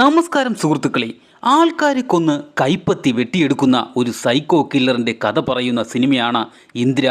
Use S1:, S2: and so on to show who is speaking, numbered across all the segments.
S1: നമസ്കാരം സുഹൃത്തുക്കളെ. ആൾക്കാരെ കൊന്ന് കൈപ്പത്തി വെട്ടിയെടുക്കുന്ന ഒരു സൈക്കോ കില്ലറിന്റെ കഥ പറയുന്ന സിനിമയാണ് ഇന്ദിര.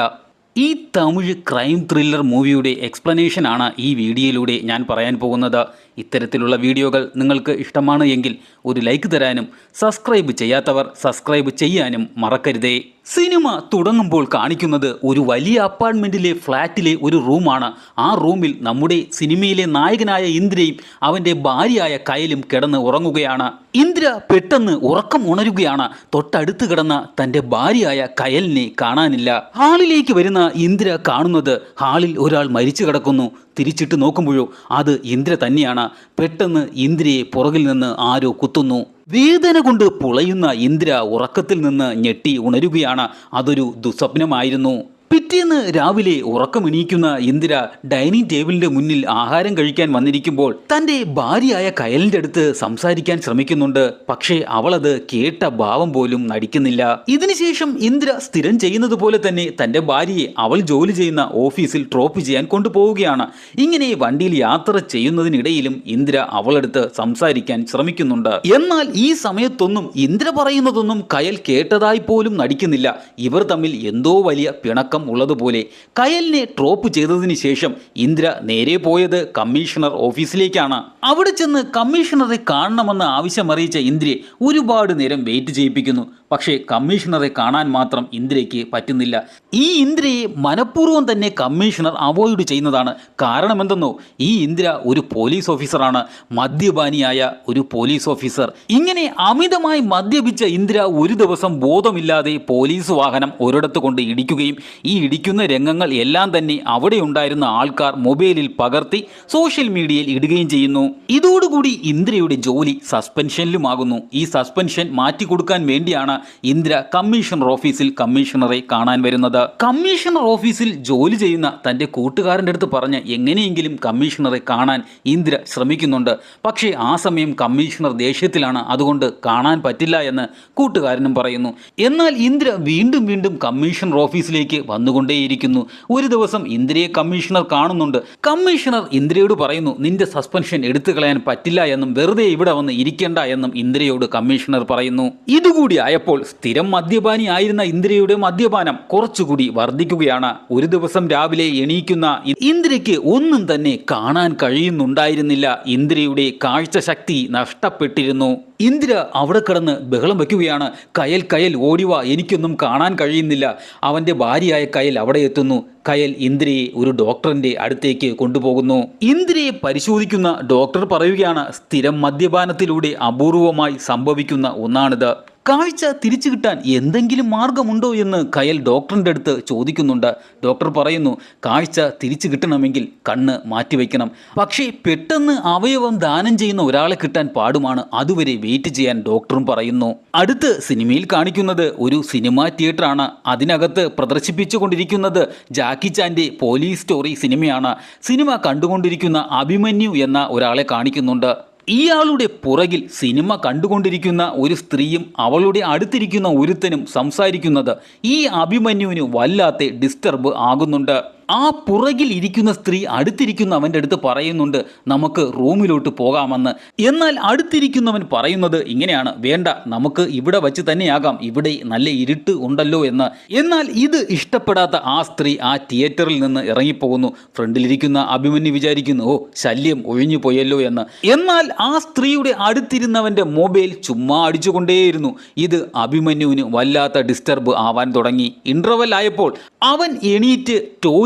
S1: ഈ തമിഴ് ക്രൈം ത്രില്ലർ മൂവിയുടെ എക്സ്പ്ലനേഷനാണ് ഈ വീഡിയോയിലൂടെ ഞാൻ പറയാൻ പോകുന്നത്. ഇത്തരത്തിലുള്ള വീഡിയോകൾ നിങ്ങൾക്ക് ഇഷ്ടമാണ് എങ്കിൽ ഒരു ലൈക്ക് തരാനും സബ്സ്ക്രൈബ് ചെയ്യാത്തവർ സബ്സ്ക്രൈബ് ചെയ്യാനും മറക്കരുതേ. സിനിമ തുടങ്ങുമ്പോൾ കാണിക്കുന്നത് ഒരു വലിയ അപ്പാർട്ട്മെന്റിലെ ഫ്ലാറ്റിലെ ഒരു റൂമാണ് ആ റൂമിൽ നമ്മുടെ സിനിമയിലെ നായകനായ ഇന്ദ്രയും അവന്റെ ഭാര്യയായ കയലും കിടന്ന് ഉറങ്ങുകയാണ്. ഇന്ദ്ര പെട്ടെന്ന് ഉറക്കം ഉണരുകയാണ്. തൊട്ടടുത്ത് കിടന്ന തന്റെ ഭാര്യയായ കയലിനെ കാണാനില്ല. ഹാളിലേക്ക് വരുന്ന ഇന്ദ്ര കാണുന്നത് ഹാളിൽ ഒരാൾ മരിച്ചു കിടക്കുന്നു. തിരിച്ചിട്ട് നോക്കുമ്പോഴോ അത് ഇന്ദ്ര തന്നെയാണ്. പെട്ടെന്ന് ഇന്ദ്രയെ പുറകിൽ നിന്ന് ആരോ കുത്തുന്നു. വേദന കൊണ്ട് പുളയുന്ന ഇന്ദ്ര ഉറക്കത്തിൽ നിന്ന് ഞെട്ടി ഉണരുകയാണ്. അതൊരു ദുസ്വപ്നമായിരുന്നു. പിറ്റേന്ന് രാവിലെ ഉറക്കമെണീക്കുന്ന ഇന്ദിര ഡൈനിങ് ടേബിളിന്റെ മുന്നിൽ ആഹാരം കഴിക്കാൻ വന്നിരിക്കുമ്പോൾ തന്റെ ഭാര്യയായ കയലിന്റെ അടുത്ത് സംസാരിക്കാൻ ശ്രമിക്കുന്നുണ്ട്. പക്ഷേ അവളത് കേട്ട ഭാവം പോലും നടിക്കുന്നില്ല. ഇതിനുശേഷം ഇന്ദിര സ്ഥിരം ചെയ്യുന്നത് പോലെ തന്നെ തന്റെ ഭാര്യയെ അവൾ ജോലി ചെയ്യുന്ന ഓഫീസിൽ ഡ്രോപ്പ് ചെയ്യാൻ കൊണ്ടുപോവുകയാണ്. ഇങ്ങനെ വണ്ടിയിൽ യാത്ര ചെയ്യുന്നതിനിടയിലും ഇന്ദിര അവളടുത്ത് സംസാരിക്കാൻ ശ്രമിക്കുന്നുണ്ട്. എന്നാൽ ഈ സമയത്തൊന്നും ഇന്ദിര പറയുന്നതൊന്നും കയൽ കേട്ടതായി പോലും നടിക്കുന്നില്ല. ഇവർ തമ്മിൽ എന്തോ വലിയ പിണക്കം ഉള്ളതുപോലെ കയലിനെ ട്രോപ്പ് ചെയ്തതിന് ശേഷം ഇന്ദ്ര നേരെ പോയത് കമ്മീഷണർ ഓഫീസിലേക്കാണ് അവിടെ ചെന്ന് കമ്മീഷണറെ കാണണമെന്ന് ആവശ്യമറിയിച്ച ഇന്ദ്രയെ ഒരുപാട് നേരം വെയിറ്റ് ചെയ്യിപ്പിക്കുന്നു. പക്ഷേ കമ്മീഷണറെ കാണാൻ മാത്രം ഇന്ദിരയ്ക്ക് പറ്റുന്നില്ല. ഈ ഇന്ദിരയെ മനഃപൂർവം തന്നെ കമ്മീഷണർ അവോയ്ഡ് ചെയ്യുന്നതാണ് കാരണം എന്തെന്നോ ഈ ഇന്ദിര ഒരു പോലീസ് ഓഫീസറാണ്. മദ്യപാനിയായ ഒരു പോലീസ് ഓഫീസർ. ഇങ്ങനെ അമിതമായി മദ്യപിച്ച ഇന്ദിര ഒരു ദിവസം ബോധമില്ലാതെ പോലീസ് വാഹനം ഒരിടത്ത് കൊണ്ട് ഇടിക്കുകയും ഈ ഇടിക്കുന്ന രംഗങ്ങൾ എല്ലാം തന്നെ അവിടെ ഉണ്ടായിരുന്ന ആൾക്കാർ മൊബൈലിൽ പകർത്തി സോഷ്യൽ മീഡിയയിൽ ഇടുകയും ചെയ്യുന്നു. ഇതോടുകൂടി ഇന്ദിരയുടെ ജോലി സസ്പെൻഷനിലുമാകുന്നു. ഈ സസ്പെൻഷൻ മാറ്റിക്കൊടുക്കാൻ വേണ്ടിയാണ് ഇന്ദ്ര കമ്മീഷണർ ഓഫീസിൽ കമ്മീഷണറെ കാണാൻ വരുന്നത്. കമ്മീഷണർ ഓഫീസിൽ ജോലി ചെയ്യുന്ന തന്റെ കൂട്ടുകാരന്റെ അടുത്ത് പറഞ്ഞ് എങ്ങനെയെങ്കിലും കമ്മീഷണറെ കാണാൻ ഇന്ദിര ശ്രമിക്കുന്നുണ്ട്. പക്ഷേ ആ സമയം കമ്മീഷണർ ദേഷ്യത്തിലാണ്. അതുകൊണ്ട് കാണാൻ പറ്റില്ല എന്ന് കൂട്ടുകാരനും പറയുന്നു. എന്നാൽ ഇന്ദിര വീണ്ടും വീണ്ടും കമ്മീഷണർ ഓഫീസിലേക്ക് വന്നുകൊണ്ടേയിരിക്കുന്നു. ഒരു ദിവസം ഇന്ദിരയെ കമ്മീഷണർ കാണുന്നുണ്ട്. കമ്മീഷണർ ഇന്ദിരയോട് പറയുന്നു നിന്റെ സസ്പെൻഷൻ എടുത്തു കളയാൻ പറ്റില്ല എന്നും വെറുതെ ഇവിടെ വന്ന് ഇരിക്കേണ്ട എന്നും ഇന്ദിരയോട് കമ്മീഷണർ പറയുന്നു. ഇതുകൂടി ആയപ്പോൾ സ്ഥിരം മദ്യപാനി ആയിരുന്ന ഇന്ദ്രയുടെ മദ്യപാനം കുറച്ചുകൂടി വർദ്ധിക്കുകയാണ്. ഒരു ദിവസം രാവിലെ എണീക്കുന്ന ഇന്ദ്രയ്ക്ക് ഒന്നും തന്നെ കാണാൻ കഴിയുന്നുണ്ടായിരുന്നില്ല. ഇന്ദ്രയുടെ കാഴ്ചശക്തി നഷ്ടപ്പെട്ടിരുന്നു. ഇന്ദ്ര അവിടെ കിടന്ന് ബഹളം വയ്ക്കുകയാണ്. കയൽ കയൽ ഓടിവ എനിക്കൊന്നും കാണാൻ കഴിയുന്നില്ല. അവന്റെ ഭാര്യയായ കയൽ അവിടെ എത്തുന്നു. കയൽ ഇന്ദ്രയെ ഒരു ഡോക്ടറിന്റെ അടുത്തേക്ക് കൊണ്ടുപോകുന്നു. ഇന്ദ്രയെ പരിശോധിക്കുന്ന ഡോക്ടർ പറയുകയാണ് സ്ഥിരം മദ്യപാനത്തിലൂടെ അപൂർവമായി സംഭവിക്കുന്ന ഒന്നാണിത്. കാഴ്ച തിരിച്ചു കിട്ടാൻ എന്തെങ്കിലും മാർഗമുണ്ടോ എന്ന് കയൽ ഡോക്ടറിന്റെ അടുത്ത് ചോദിക്കുന്നുണ്ട്. ഡോക്ടർ പറയുന്നു കാഴ്ച തിരിച്ചു കിട്ടണമെങ്കിൽ കണ്ണ് മാറ്റിവെക്കണം പക്ഷേ പെട്ടെന്ന് അവയവം ദാനം ചെയ്യുന്ന ഒരാളെ കിട്ടാൻ പാടുമാണ്. അതുവരെ വെയിറ്റ് ചെയ്യാൻ ഡോക്ടറും പറയുന്നു. അടുത്ത് സിനിമയിൽ കാണിക്കുന്നത് ഒരു സിനിമാ തിയേറ്ററാണ്. അതിനകത്ത് പ്രദർശിപ്പിച്ചുകൊണ്ടിരിക്കുന്നത് ജാക്കി ചാന്റെ പോലീസ് സ്റ്റോറി സിനിമയാണ്. സിനിമ കണ്ടുകൊണ്ടിരിക്കുന്ന അഭിമന്യു എന്ന ഒരാളെ കാണിക്കുന്നുണ്ട്. ഇയാളുടെ പുറകിൽ സിനിമ കണ്ടുകൊണ്ടിരിക്കുന്ന ഒരു സ്ത്രീയും അവളുടെ അടുത്തിരിക്കുന്ന ഒരുത്തനും സംസാരിക്കുന്നത് ഈ അഭിമന്യുവിന് വല്ലാത്ത ഡിസ്റ്റർബ് ആകുന്നുണ്ട്. ആ പുറകിൽ ഇരിക്കുന്ന സ്ത്രീ അടുത്തിരിക്കുന്ന അവന്റെ അടുത്ത് പറയുന്നുണ്ട് നമുക്ക് റൂമിലോട്ട് പോകാമെന്ന്. എന്നാൽ അടുത്തിരിക്കുന്നവൻ പറയുന്നത് ഇങ്ങനെയാണ് വേണ്ട നമുക്ക് ഇവിടെ വച്ച് തന്നെയാകാം ഇവിടെ നല്ല ഇരുട്ട് ഉണ്ടല്ലോ എന്ന്. എന്നാൽ ഇത് ഇഷ്ടപ്പെടാത്ത ആ സ്ത്രീ ആ തിയേറ്ററിൽ നിന്ന് ഇറങ്ങിപ്പോകുന്നു ഫ്രണ്ടിലിരിക്കുന്ന അഭിമന്യു വിചാരിക്കുന്നു ഓ ശല്യം ഒഴിഞ്ഞു പോയല്ലോ എന്ന്. എന്നാൽ ആ സ്ത്രീയുടെ അടുത്തിരുന്നവന്റെ മൊബൈൽ ചുമ്മാ അടിച്ചുകൊണ്ടേയിരുന്നു. ഇത് അഭിമന്യുവിന് വല്ലാത്ത ഡിസ്റ്റർബ് ആവാൻ തുടങ്ങി. ഇന്റർവെൽ ആയപ്പോൾ അവൻ എണീറ്റ്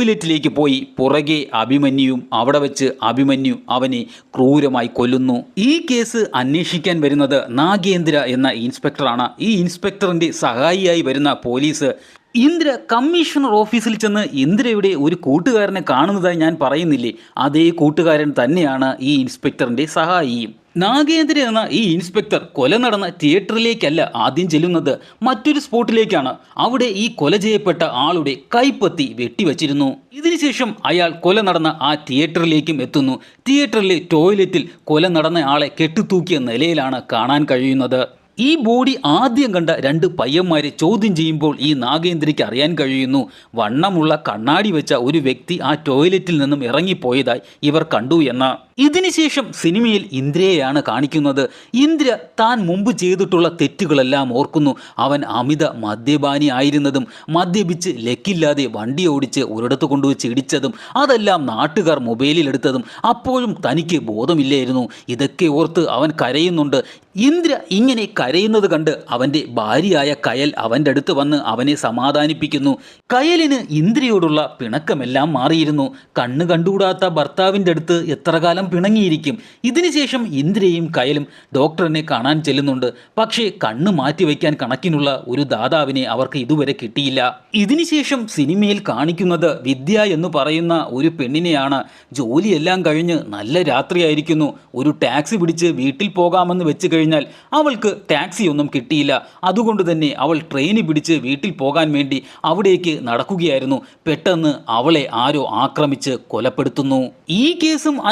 S1: ടോയ്ലറ്റിലേക്ക് പോയി. പുറകെ അഭിമന്യുവും അവിടെ വെച്ച് അഭിമന്യു അവനെ ക്രൂരമായി കൊല്ലുന്നു. ഈ കേസ് അന്വേഷിക്കാൻ വരുന്നത് നാഗേന്ദ്ര എന്ന ഇൻസ്പെക്ടറാണ്. ഈ ഇൻസ്പെക്ടറിന്റെ സഹായിയായി വരുന്ന പോലീസ് ഇന്ദ്ര കമ്മീഷണർ ഓഫീസിൽ ചെന്ന് ഇന്ദ്രയുടെ ഒരു കൂട്ടുകാരനെ കാണുന്നതായി ഞാൻ പറയുന്നില്ലേ? അതേ കൂട്ടുകാരൻ തന്നെയാണ് ഈ ഇൻസ്പെക്ടറിന്റെ സഹായിയും. നാഗേന്ദ്ര എന്ന ഈ ഇൻസ്പെക്ടർ കൊല നടന്ന തിയേറ്ററിലേക്കല്ല ആദ്യം ചെല്ലുന്നത്. മറ്റൊരു സ്പോട്ടിലേക്കാണ്. അവിടെ ഈ കൊല ചെയ്യപ്പെട്ട ആളുടെ കൈപ്പത്തി വെട്ടിവച്ചിരുന്നു. ഇതിനുശേഷം അയാൾ കൊല നടന്ന ആ തിയേറ്ററിലേക്കും എത്തുന്നു. തിയേറ്ററിലെ ടോയ്ലറ്റിൽ കൊല നടന്ന ആളെ കെട്ടിത്തൂക്കിയ നിലയിലാണ് കാണാൻ കഴിയുന്നത്. ഈ ബോഡി ആദ്യം കണ്ട രണ്ട് പയ്യന്മാരെ ചോദ്യം ചെയ്യുമ്പോൾ ഈ നാഗേന്ദ്രയ്ക്ക് അറിയാൻ കഴിയുന്നു. വണ്ണമുള്ള കണ്ണാടി വെച്ച ഒരു വ്യക്തി ആ ടോയ്ലറ്റിൽ നിന്നും ഇറങ്ങിപ്പോയതായി ഇവർ കണ്ടു എന്ന്. ഇതിനുശേഷം സിനിമയിൽ ഇന്ദ്രയെയാണ് കാണിക്കുന്നത്. ഇന്ദ്ര താൻ മുമ്പ് ചെയ്തിട്ടുള്ള തെറ്റുകളെല്ലാം ഓർക്കുന്നു. അവൻ അമിത മദ്യപാനി ആയിരുന്നതും മദ്യപിച്ച് ലക്കില്ലാതെ വണ്ടി ഓടിച്ച് ഒരിടത്ത് കൊണ്ടുവച്ച് ഇടിച്ചതും അതെല്ലാം നാട്ടുകാർ മൊബൈലിലെടുത്തതും അപ്പോഴും തനിക്ക് ബോധമില്ലായിരുന്നു. ഇതൊക്കെ ഓർത്ത് അവൻ കരയുന്നുണ്ട്. ഇന്ദ്ര ഇങ്ങനെ കരയുന്നത് കണ്ട് അവന്റെ ഭാര്യയായ കയൽ അവന്റെ അടുത്ത് വന്ന് അവനെ സമാധാനിപ്പിക്കുന്നു. കയലിന് ഇന്ദ്രയോടുള്ള പിണക്കമെല്ലാം മാറിയിരുന്നു. കണ്ണ് കണ്ടുകൂടാത്ത ഭർത്താവിന്റെ അടുത്ത് എത്ര കാലം പിണങ്ങിയിരിക്കും. ഇതിനുശേഷം ഇന്ദ്രയും കയലും ഡോക്ടറിനെ കാണാൻ ചെല്ലുന്നുണ്ട്. പക്ഷേ കണ്ണ് മാറ്റിവെക്കാൻ കണക്കിനുള്ള ഒരു ദാതാവിനെ അവർക്ക് ഇതുവരെ കിട്ടിയില്ല. ഇതിനുശേഷം സിനിമയിൽ കാണിക്കുന്നത് വിദ്യ എന്ന് പറയുന്ന ഒരു പെണ്ണിനെയാണ്. ജോലിയെല്ലാം കഴിഞ്ഞ് നല്ല രാത്രിയായിരിക്കുന്നു. ഒരു ടാക്സി പിടിച്ച് വീട്ടിൽ പോകാമെന്ന് വെച്ച് കഴിഞ്ഞാൽ അവൾക്ക് ടാക്സി ഒന്നും കിട്ടിയില്ല. അതുകൊണ്ട് തന്നെ അവൾ ട്രെയിന് പിടിച്ച് വീട്ടിൽ പോകാൻ വേണ്ടി അവിടേക്ക് നടക്കുകയായിരുന്നു. പെട്ടെന്ന് അവളെ ആരോ ആക്രമിച്ച് കൊലപ്പെടുത്തുന്നു. ഈ കേസും